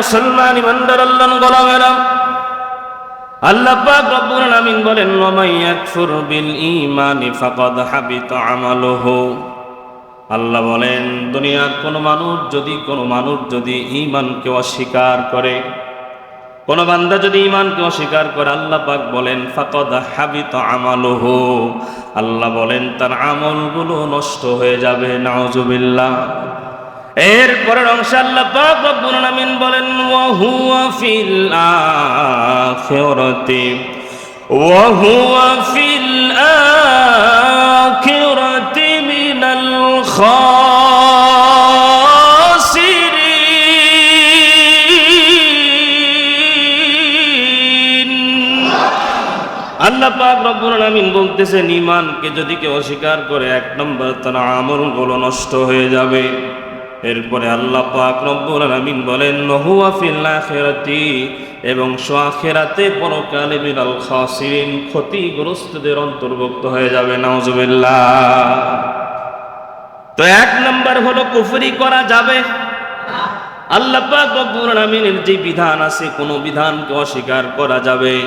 মুসলমান ইমানদার আল্লাহ গোলামেরা আল্লাহ পাক রব্বুল আলামিন বলেন, ওয়ামাই ইয়াকফুর বিল ঈমানি ফাকাদ হাবিতা আমালুহু। আল্লাহ বলেন, দুনিয়ার কোনো মানুষ যদি, কোনো মানুষ যদি ঈমানকে অস্বীকার করে, কোন বান্দা যদি ঈমানকে অস্বীকার করে, আল্লাহ পাক বলেন, ফাকাদ হাবিতা আমালুহু। আল্লাহ বলেন, তার আমলগুলো নষ্ট হয়ে যাবে, নাউজুবিল্লাহ। এর পরের অংশে আল্লাহ পাক রব্বুল আলামিন বলেন, ওয়া হুয়া ফিল আখিরাতি, ওয়া হুয়া ফিল আখিরাতি মিনাল খাসিরিন। আল্লাহ পাক রব্বুল আলামিন বলতেছেন, ঈমানকে যদি কেউ অস্বীকার করে, এক নম্বর তার আমলগুলো নষ্ট হয়ে যাবে। এরপরে আল্লাহ পাক রব্বুল আলামিন বলেন নহুয়া ফিল আখিরাতি এবং সোয়াখিরাতে পরকালে মিনাল খাসিরিন, ক্ষতিগ্রস্তদের অন্তর্ভুক্ত হয়ে যাবে। নাউজুবিল্লাহ। তো এক নম্বর হলো কুফরি করা যাবে। আল্লাহ পাক রব্বুল আলামিনের যে বিধান আছে, কোনো বিধানকে অস্বীকার করা যাবে।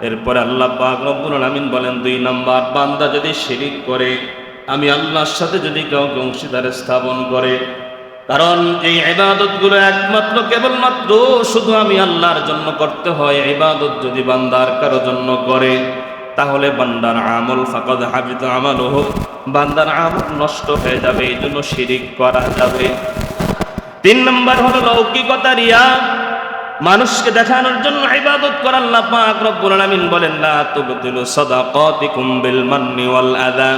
এরপরে আল্লাহ পাক রব্বুল আলামিন বলেন, দুই নাম্বার, বান্দা যদি শিরিক করে আমি আল্লাহর সাথে যদি কাউকে অংশীদার স্থাপন করে, কারণ এই ইবাদতগুলো একমাত্র কেবলমাত্র শুধু আমি আল্লাহর জন্য করতে হয়, ইবাদত যদি বান্দার কারও জন্য করে, তাহলে বান্দার আমল ফাকাদ হাবিত আমাল হোক বান্দার আমল নষ্ট হয়ে যাবে, এই জন্য শিরিক করা যাবে। তিন নম্বর হলো লৌকিকতা রিয়া। মানুষকে দেখানোর জন্য ইবাদত করা আল্লাহ পাক রব্বুল আলামিন বলেন, লা তুবতিলু সাদাকাতিকুম বিল মান্নি ওয়াল আযা।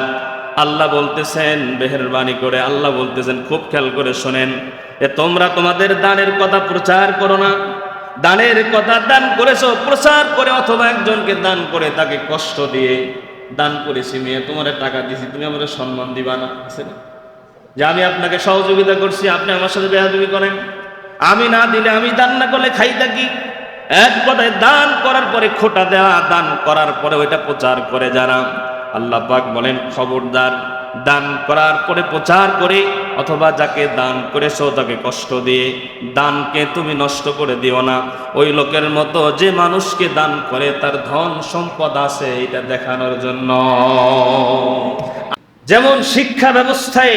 আল্লাহ বলতেছেন, মেহেরবানি করে আল্লাহ বলতেছেন, খুব খেয়াল করে শোনেন, এ তোমরা তোমাদের দানের কথা প্রচার করো না। দানের কথা দান করেছ, প্রচার করে অথবা একজনকে দান করে তাকে কষ্ট দিয়ে দান করেছি, মেয়ে, তোমার টাকা দিছি, তুমি আমাকে সম্মান দিবা না, আছে না? যে আমি আপনাকে সহযোগিতা করছি, আপনি আমার সাথে বেহাদুবি করেন। আমি না দিলে আমি দান না করলে খাই থাকি। এক কথায় দান করার পরে খোটা দেওয়া দান করার পরে ওইটা প্রচার করে যারা আল্লাহ পাক বলেন, খবরদার, দান করার পরে প্রচার করে, অথবা যাকে দান করেছ তাকে কষ্ট দিয়ে, দানকে তুমি নষ্ট করে দিও না। ওই লোকের মতো যে মানুষকে দান করে, তার ধন সম্পদ আছে এটা দেখানোর জন্য। যেমন শিক্ষা ব্যবস্থায়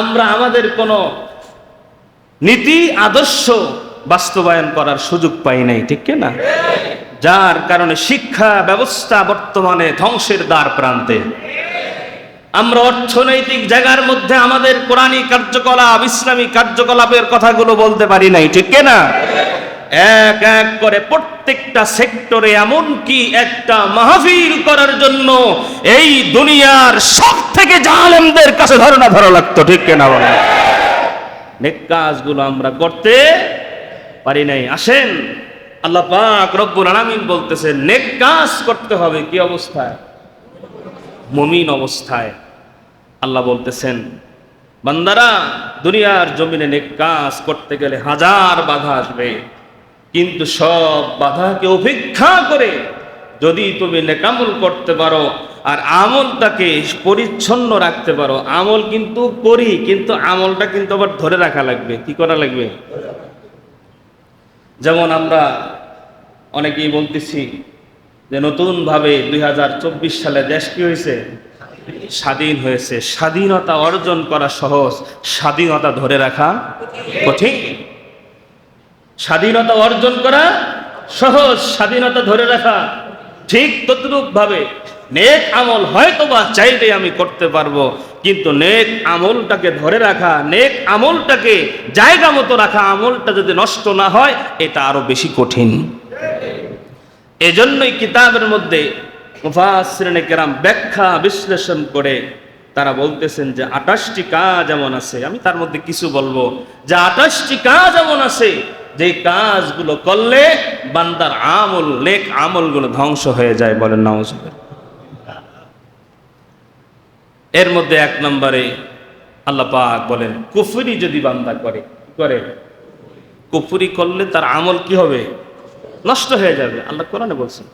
আমরা আমাদের কোনো নীতি, আদর্শ বাস্তবায়ন করার সুযোগ পাই নাই, ঠিক না? যার কারণে শিক্ষা ব্যবস্থা বর্তমানে ধ্বংসের দ্বার প্রান্তে। আমরা অর্থনৈতিক জায়গার মধ্যে আমাদের কোরআনী কার্যকলাপ, ইসলামী কার্যকলাপের কথাগুলো বলতে পারি নাই, ঠিক না? এক এক করে প্রত্যেকটা সেক্টরে এমন কি একটা মাহফিল করার জন্য এই দুনিয়ার সব থেকে জালেমদের কাছে ধারণা ধরা লাগতো, ঠিক কিনা বলেন নেক কাজগুলো আমরা করতে পারি নাই। আসেন আল্লাহ পাক রব্বুল আলামিন বলতেছে, নেক কাজ করতে হবে, কি অবস্থায়? মুমিন অবস্থায়। আল্লাহ বলতেছেন, বান্দারা, দুনিয়ার জমিনে নেক কাজ করতে গেলে হাজার বাধা আসবে। কিন্তু সব বাধাকে উপেক্ষা করে যদি তুমি নেকামল করতে পারো, আর আমলটাকে পরিচ্ছন্ন রাখতে পারো, আমল কিন্তু করি, কিন্তু আমলটা কিন্তু আবার ধরে রাখা লাগবে। কি করা লাগবে? যেমন আমরা অনেকেই বলতেছি যে নতুনভাবে দুই হাজার চব্বিশ সালে দেশ কি হয়েছে? স্বাধীন হয়েছে। স্বাধীনতা অর্জন করা সহজ, স্বাধীনতা ধরে রাখা কঠিন। স্বাধীনতা অর্জন করা সহজ, স্বাধীনতা ধরে রাখা ঠিক তদ্রুপ ভাবে নেক আমল হয়তো বা চাইলে আমি করতে পারব, কিন্তু নেক আমলটাকে ধরে রাখা, নেক আমলটাকে জায়গা মতো রাখা, আমলটা যদি নষ্ট না হয়, এটা আরও বেশি কঠিন। এজন্যই কিতাবের মধ্যে কেরাম ব্যাখ্যা বিশ্লেষণ করে তারা বলতেছেন যে আঠাশটি কাজ এমন আছে, আমি তার মধ্যে কিছু বলব। যে আঠাশটি কাজ এমন আছে, যে কাজগুলো করলে বান্দার আমল, নেক আমলগুলো ধ্বংস হয়ে যায় বলেন নামাজ এর মধ্যে এক নম্বরে আল্লাহ পাক বলেন, কুফুরি যদি বান্দা করে করে, কুফুরি করলে তার আমল কি হবে? নষ্ট হয়ে যাবে। আল্লাহ কোরআনে বলছেন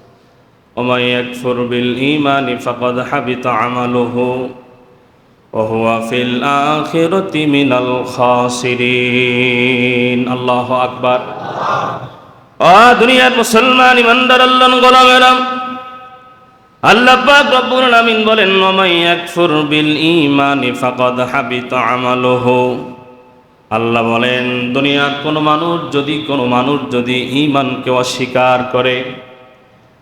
আল্লাহ আকবর। আকবার দুনিয়ার মুসলমান ইমানদার আল্লাহ গোলামেরাম আল্লাহ পাক রব্বুল আলামিন বলেন ওমাই ইয়াকফুর বিল ঈমানি ফাকাদ হাবিতা আমালুহু। আল্লাহ বলেন, দুনিয়ার কোনো মানুষ যদি, কোনো মানুষ যদি ঈমানকে অস্বীকার করে,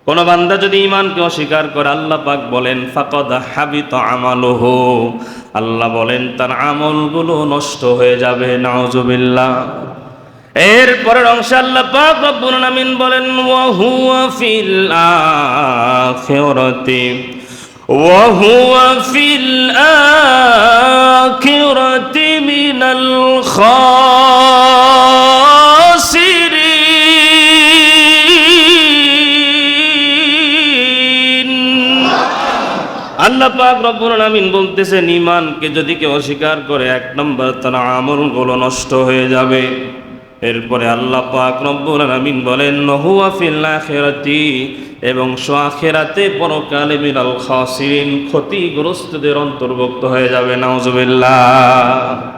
কোন বান্দা যদি ঈমানকে অস্বীকার করে, আল্লাহ পাক বলেন, ফাকাদ হাবিতা আমালুহু। আল্লাহ বলেন, তার আমলগুলো নষ্ট হয়ে যাবে, নাউজুবিল্লাহ। এর পরের অংশ আল্লাহ পাক রব্বুল আলামিন বলেন, ওয়া হুয়া ফিল আখিরাতি, ওয়া হুয়া ফিল আখিরাতি মিনাল খাসিরিন। আল্লাহ পাক রব্বুল আলামিন বলতেছেন, ঈমানকে যদি কেউ অস্বীকার করে, এক নম্বর তার আমলগুলো নষ্ট হয়ে যাবে। এরপরে আল্লাহ পাক রব্বুল আলামিন বলেন নহুয়া ফিল আখিরাতি এবং আখিরাতে পরকালে মিনাল খাসিরিন, ক্ষতিগ্রস্তদের অন্তর্ভুক্ত হয়ে যাবে। নাউজুবিল্লাহ।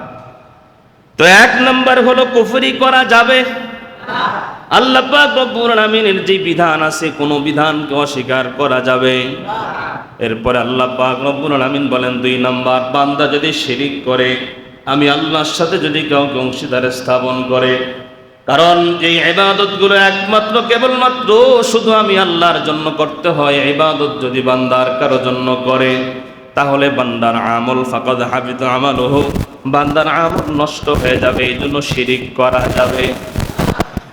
তো এক নম্বর হলো কুফরি করা যাবে। আল্লাহ পাক রব্বুল আলামিনের যে বিধান আছে, কোনো বিধানকে অস্বীকার করা যাবে। এরপরে আল্লাহ পাক রব্বুল আলামিন বলেন, দুই নাম্বার, বান্দা যদি শিরিক করে আমি আল্লাহর সাথে যদি কাউকে অংশীদারে স্থাপন করে, কারণ এই ইবাদতগুলো একমাত্র, কেবলমাত্র শুধু আমি আল্লাহর জন্য করতে হয়, ইবাদত যদি বান্দার কারও জন্য করে, তাহলে বান্দার আমল ফাকাদ হাবিত আমাল বান্দার আমল নষ্ট হয়ে যাবে, এই জন্য শিরিক করা যাবে।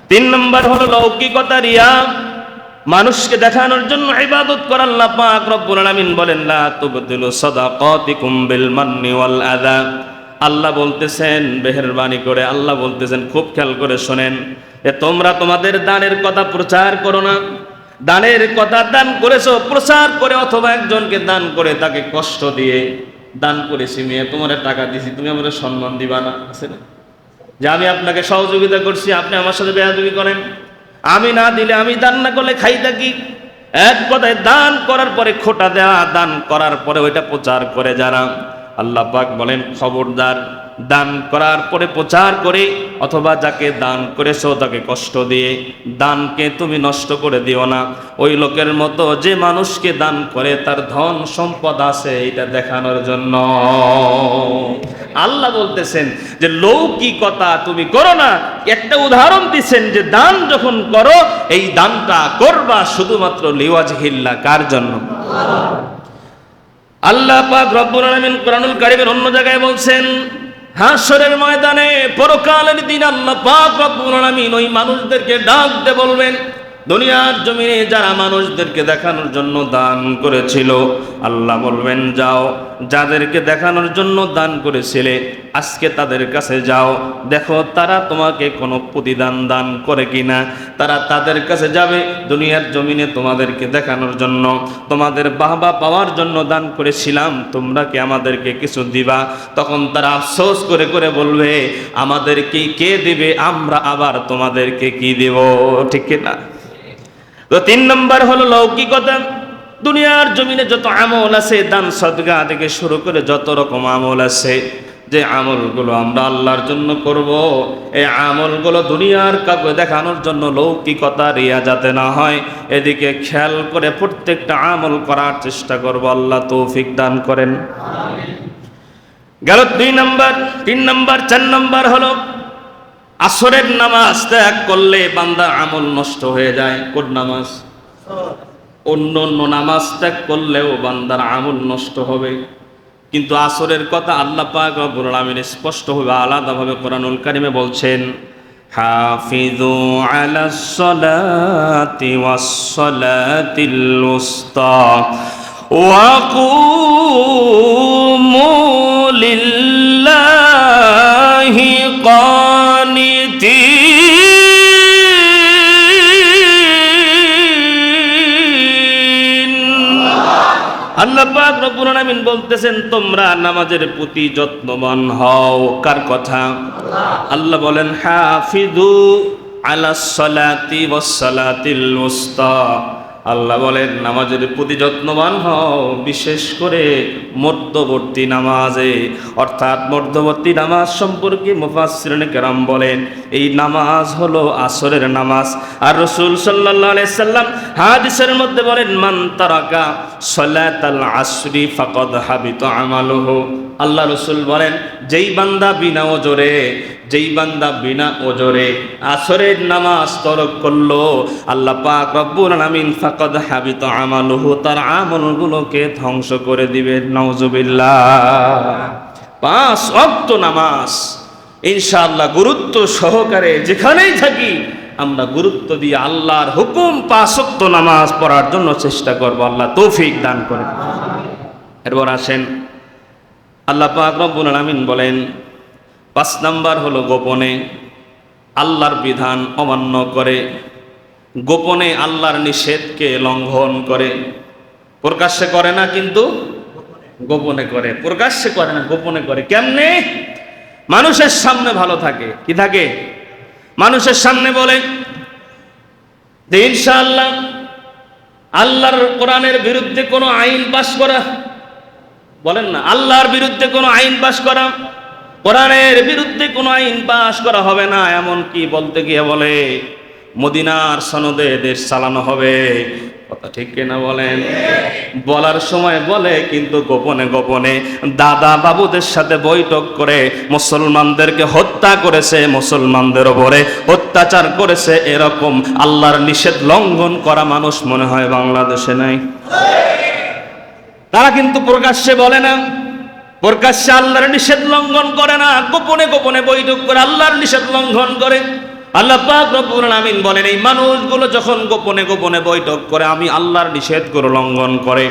তিন নম্বর হলো লৌকিকতা রিয়া। মানুষকে দেখানোর জন্য ইবাদত করার আল্লাহ পাক রব্বুল আলামিন বলেন, লা তুবদিলু সাদাকাতিকুম বিল মান্নি ওয়াল আযা। আল্লাহ বলতেছেন, মেহেরবানি করে আল্লাহ বলতেছেন, খুব খেয়াল করে শোনেন, যে তোমরা তোমাদের দানের কথা প্রচার করো না। দানের কথা দান করেছ, প্রচার করে অথবা একজনকে দান করে তাকে কষ্ট দিয়ে দান করেছি, মেয়ে, তোমার টাকা দিছি, তুমি আমার সম্মান দিবা না, আছে না? যে আমি আপনাকে সহযোগিতা করছি, আপনি আমার সাথে বেয়াদবি করেন। আমি না দিলে আমি দান না করলে খাই থাকি এক কথায় দান করার পরে খোটা দেওয়া দান করার পরে ওইটা প্রচার করে যারা। আল্লাহ পাক বলেন, খবরদার, দান করার পরে প্রচার করে, অথবা যাকে দান করেছ তাকে কষ্ট দিয়ে, দানকে তুমি নষ্ট করে দিও না। ওই লোকের মতো যে মানুষকে দান করে, তার ধন সম্পদ আছে, এটা দেখানোর জন্য। আল্লাহ বলতেছেন যে, লৌকিকতা তুমি করো না। একটা উদাহরণ দিচ্ছেন যে, দান যখন করো, এই দানটা করবা শুধুমাত্র লিওয়াজ হিল্লা কার জন্য? আল্লাহ পাক রব্বুল আলামিন কোরআনুল কারীমের অন্য জায়গায় বলছেন হাসরের ময়দানে পরকালের দিন আল্লাহ পাক রব্বুল আলামিন ওই মানুষদেরকে ডাক দিয়ে বলবেন। দুনিয়ার জমিনে যারা মানুষদেরকে দেখানোর জন্য দান করেছিল, আল্লাহ বলবেন, যাও, যাদেরকে দেখানোর জন্য দান করেছিলে, আজকে তাদের কাছে যাও। দেখো, তারা তোমাকে কোনো প্রতিদান দান করে কিনা। তারা তাদের কাছে যাবে দুনিয়ার জমিনে তোমাদেরকে দেখানোর জন্য। তোমাদের বাহবা পাওয়ার জন্য দান করেছিলাম, তোমরা কি আমাদেরকে কিছু দিবা? তখন তারা আফসোস করে করে বলবে, আমাদেরকে কে দিবে? আমরা আবার তোমাদেরকে কি দেব? ঠিক না তো তিন নম্বর হলো লৌকিকতা। দুনিয়ার জমিনে যত আমল আছে, দান সদগা থেকে শুরু করে যত রকম আমল আছে, যে আমলগুলো আমরা আল্লাহর জন্য করব, এই আমলগুলো দুনিয়ার কাউকে দেখানোর জন্য লৌকিকতা রিয়া যাতে না হয়, এদিকে খেয়াল করে প্রত্যেকটা আমল করার চেষ্টা করব, আল্লাহ তৌফিক দান করেন। গেল দুই নম্বর, তিন নম্বর, চার নম্বর হলো আসরের নামাজ ত্যাগ করলে বান্দা আমল নষ্ট হয়ে যায়। কোন নামাজ? অন্য অন্য নামাজ ত্যাগ করলেও বান্দার আমল নষ্ট হবে। কিন্তু আসরের কথা আল্লাহ পাক রব্বুল আলামিন স্পষ্টভাবে আলাদাভাবে কোরআনুল কারিমে বলছেন হাফিজু আলা সলাতি ওয়াস সলাতিল উস্তা ওয়া কুমু লিল্লাহ আল্লাহ পাক রব্বুল আলামিন বলতেছেন, তোমরা নামাজের প্রতি যত্নবান হও। কার কথা? আল্লাহ বলেন হাফিজু আলা সালাতি ওয়াস সালাতিল উস্তা আল্লাহ বলেন, নামাজের প্রতি যত্নবান হও, বিশেষ করে মধ্যবর্তী নামাজে। অর্থাৎ মধ্যবর্তী নামাজ সম্পর্কে মুফাসসিরিন কেরাম বলেন, এই নামাজ হলো আসরের নামাজ। আর রসুল আলাইহি সাল্লাম হাদিসের মধ্যে বলেন, মান তারাকা সালাতাল আসরি ফাকাদ হাবিত আমালুহু। আল্লাহ রসুল বলেন, যেই বান্দা বিনা ওজরে যেই বান্দা বিনা ওজরে আসরের নামাজ তরক করল, আল্লাহ পাক রব্বুল আলামিন ফাকাদ হাবিত আমালুহু, তার আমলগুলোকে ধ্বংস করে দিবে নাউজুবিল্লাহ। পাঁচ অক্ত নামাজ, ইনশাআল্লাহ গুরুত্ব সহকারে যেখানেই থাকি, আমরা গুরুত্ব দিয়ে আল্লাহর হুকুম পাঁচ অক্ত নামাজ পড়ার জন্য চেষ্টা করব। আল্লাহ তৌফিক দান করে এরপর আসেন, আল্লাহ পাক রব্বুল আলামিন বলেন পাঁচ নাম্বার হলো গোপনে আল্লাহর বিধান অমান্য করে, গোপনে আল্লাহর নিষেধকে লঙ্ঘন করে। প্রকাশ্যে করে না কিন্তু গোপনে করে। প্রকাশ্যে করে না, গোপনে করে। কেমনে? মানুষের সামনে ভালো থাকে। কি থাকে? মানুষের সামনে বলে ইনশাআল্লাহ আল্লাহর কোরআনের বিরুদ্ধে কোনো আইন পাশ করা, বলেন না, আল্লাহর বিরুদ্ধে কোনো আইন পাশ করা কোরআনের বিরুদ্ধে কোনো আইন পাশ করা হবে না এমন কি বলতে গিয়ে বলে, মদিনার সনদে দেশ চালানো হবে। কথা ঠিক কিনা বলেন? বলার সময় বলে, কিন্তু গোপনে গোপনে দাদা বাবুদের সাথে বৈঠক করে মুসলমানদেরকে হত্যা করেছে, মুসলমানদের ওপরে অত্যাচার করেছে, এরকম আল্লাহর নিষেধ লঙ্ঘন করা মানুষ মনে হয় বাংলাদেশে নাই। তারা কিন্তু প্রকাশ্যে বলে না। প্রকাশ্যে আল্লাহর নিষেধ লঙ্ঘন করে না, গোপনে গোপনে বৈঠক করে আল্লাহর নিষেধ লঙ্ঘন করে। আল্লাহ পাক রব্বুল আলামিন বলেন, এই মানুষগুলো যখন গোপনে গোপনে বৈঠক করে, আমি আল্লাহর নিষেধ করে লঙ্ঘন করে।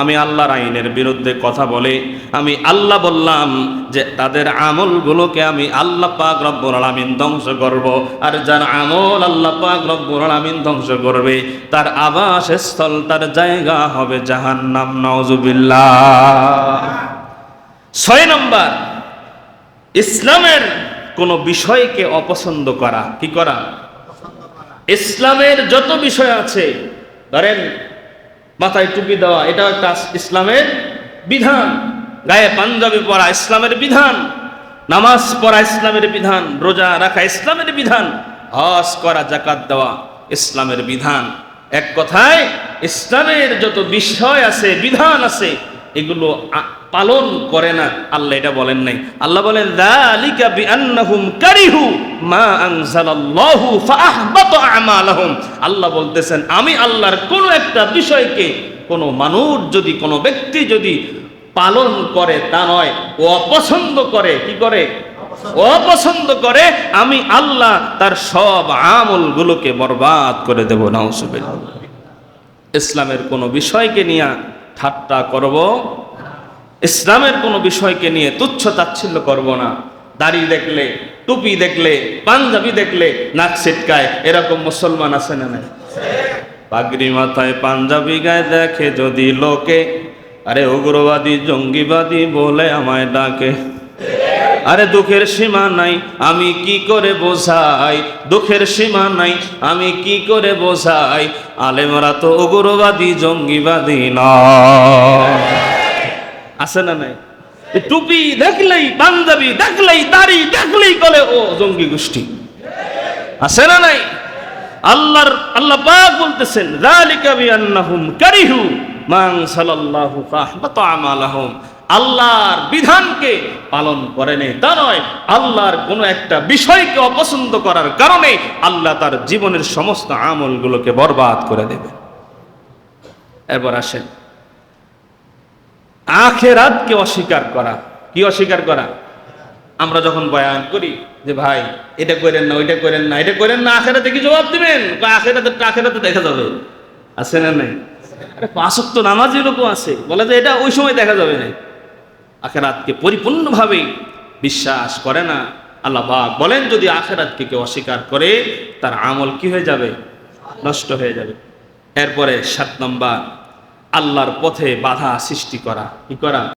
আমি আল্লাহর আইনের বিরুদ্ধে কথা বলে, আমি আল্লাহ বললাম যে তাদের আমলগুলোকে আমি আল্লাহ পাক রব্বুল আলামিন ধ্বংস করব। আর যার আমল আল্লাহ পাক রব্বুল আলামিন ধ্বংস করবে, তার আবাসস্থল, তার জায়গা হবে জাহান্নাম। নাউজুবিল্লাহ। ছয় নম্বর, ইসলামের কোনো বিষয়কে অপছন্দ করা, কি করা? ইসলামের যত বিষয় আছে, ধরেন মাথায় টুপি দেওয়া, এটা একটা ইসলামের বিধান। গায়ে পাঞ্জাবি পরা, ইসলামের বিধান। নামাজ পড়া, ইসলামের বিধান। রোজা রাখা, ইসলামের বিধান। হজ করা জাকাত দেওয়া, ইসলামের বিধান। এক কথায়, ইসলামের যত বিষয় আছে, বিধান আছে, এগুলো পালন করে না। আল্লাহ এটা বলেন নাই। আল্লাহ বলেন যালিকা বিআন্নাহুম কারিহু মা আনজালাল্লাহু ফাআহবাতা আমালাহুম। আল্লাহ বলতেছেন, আমি আল্লাহর কোন একটা বিষয়কে, কোন মানুষ যদি, কোনো ব্যক্তি যদি পালন করে তা নয়, ও অপছন্দ করে, কি করে? অপছন্দ করে, আমি আল্লাহ তার সব আমলগুলোকে বরবাদ করে দেব নাউসুবিল্লাহ ইসলামের কোনো বিষয়কে নিয়ে ঠাট্টা করব ইসলামের কোনো বিষয়কে নিয়ে তুচ্ছ তাচ্ছিল্য করব না। দাড়ি দেখলে, টুপি দেখলে, পাঞ্জাবি দেখলে নাক ছিটকায়, এরকম মুসলমান আছে না নাই? পাগড়ি মাথায় পাঞ্জাবি গায়ে দেখে যদি লোকে, আরে উগ্রবাদী, জঙ্গিবাদী বলে আমায় ডাকে। আরে দুঃখের সীমা নাই, আমি কি করে বোঝাই? দুঃখের সীমা নাই, আমি কি করে বোঝাই? আলেমরা তো উগ্রবাদী, জঙ্গিবাদী নয়। আছে না নাই? টুপি দেখলেই পাঞ্জাবি দেখলেই দাড়ি, দেখলেই কলে ও জঙ্গি গোষ্ঠী। আছে না নাই? আল্লাহর, আল্লাহ পাক বলতেছেন, যালিকা বিআন্নাহুম কারিহু মান সাল্লাল্লাহু আমালাহুম। আল্লাহর বিধানকে পালন করেনি তা নয়, আল্লাহর কোনো একটা বিষয়কে অপছন্দ করার কারণে আল্লাহ তার জীবনের সমস্ত আমলগুলোকে বরবাদ করে দেবে এরপর আসেন। আখেরাতকে অস্বীকার করা। কি অস্বীকার করা? আমরা যখন বয়ান করি যে, ভাই, এটা করেন না, ওইটা করেন না, এটা করেন না, আখেরাতে কি জবাব দিবেন? আখেরাতে আখেরাতে দেখা যাবে। আছে না নাই? আরে পাঁচক তো নামাজি লোকও আছে। বলে যে, এটা ওই সময় দেখা যাবে না। আখেরাতকে পরিপূর্ণভাবে বিশ্বাস করে না। আল্লাহ পাক বলেন, যদি আখেরাতকে কেউ অস্বীকার করে, তার আমল কি হয়ে যাবে? নষ্ট হয়ে যাবে। এরপরে সাত নম্বর আল্লাহর পথে বাধা সৃষ্টি করা। কি করা?